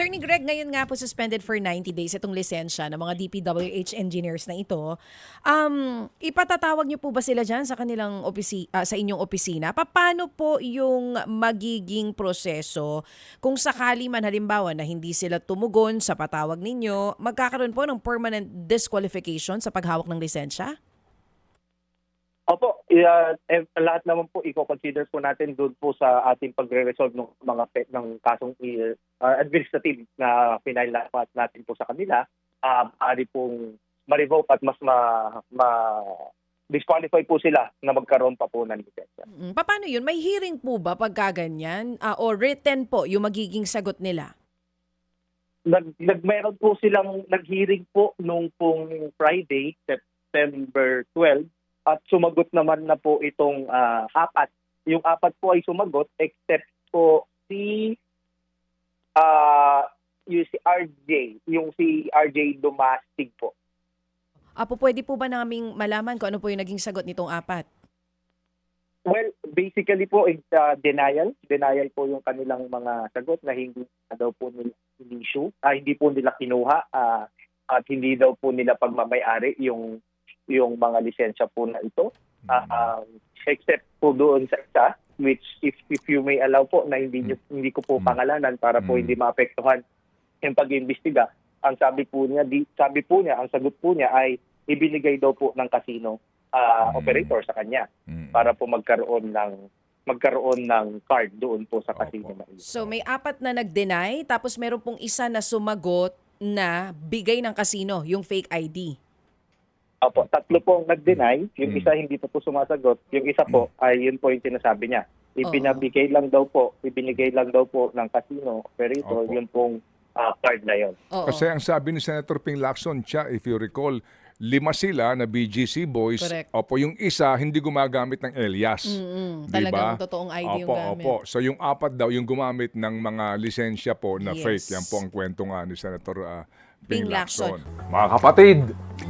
Attorney Greg, ngayon nga po suspended for 90 days itong lisensya ng mga DPWH engineers na ito. Um, ipatatawag niyo po ba sila dyan sa kanilang opisi, ah, sa inyong opisina? Paano po yung magiging proseso kung sakali man halimbawa na hindi sila tumugon sa patawag ninyo, magkakaroon po ng permanent disqualification sa paghawak ng lisensya? Opo, uh, eh, lahat naman po i-consider po natin doon po sa ating pagre-resolve ng mga pe- ng kasong uh, administrative na final na natin po sa kanila. Uh, maaari pong ma-revoke at mas ma, ma disqualify po sila na magkaroon pa po ng lisensya. Mm, Paano yun? May hearing po ba pagka ganyan? Ah, o written po yung magiging sagot nila? Nag, nag mayroon po silang nag-hearing po nung pong Friday, September 12 at sumagot naman na po itong ah, apat. Yung apat po ay sumagot except po si ah yung si RJ, yung si RJ Domestic po. Apo, pwede po ba naming malaman kung ano po yung naging sagot nitong apat? Well, basically po it's uh, denial. Denial po yung kanilang mga sagot na hindi na daw po nila issue, ah, hindi po nila kinuha ah, at hindi daw po nila pagmamayari yung yung mga lisensya po na ito. Ah, um, except po doon sa isa which if if you may allow po na hindi niyo- hindi ko po Mm. pangalanan para po hindi maapektuhan yung pag-iimbestiga. Ang sabi po niya, di, sabi po niya, ang sagot po niya ay ibinigay daw po ng casino Mm. operator sa kanya para po magkaroon ng magkaroon ng card doon po sa casino Opo. So may apat na nag-deny, tapos meron pong isa na sumagot na bigay ng kasino, yung fake ID. Opo, tatlo po ang nag-deny, yung Mm. isa hindi pa po sumasagot, yung isa po ay yun po yung sinasabi niya. Ipinabigay lang daw po, ibinigay lang daw po ng casino operator Opo. yung pong ah, card na yon. Oo. Kasi ang sabi ni Senator Ping Lacson, siya, if you recall, lima sila na BGC boys. Correct. Opo, yung isa hindi gumagamit ng Elias. Mm-mm. Di Talagang ba? totoong ID yung opo, gamit. Opo, So yung apat daw, yung gumamit ng mga lisensya po na Yes. fake. Yan po ang kwento nga ni Senator ah, Ping Ping Lacson. Lacson. Mga kapatid,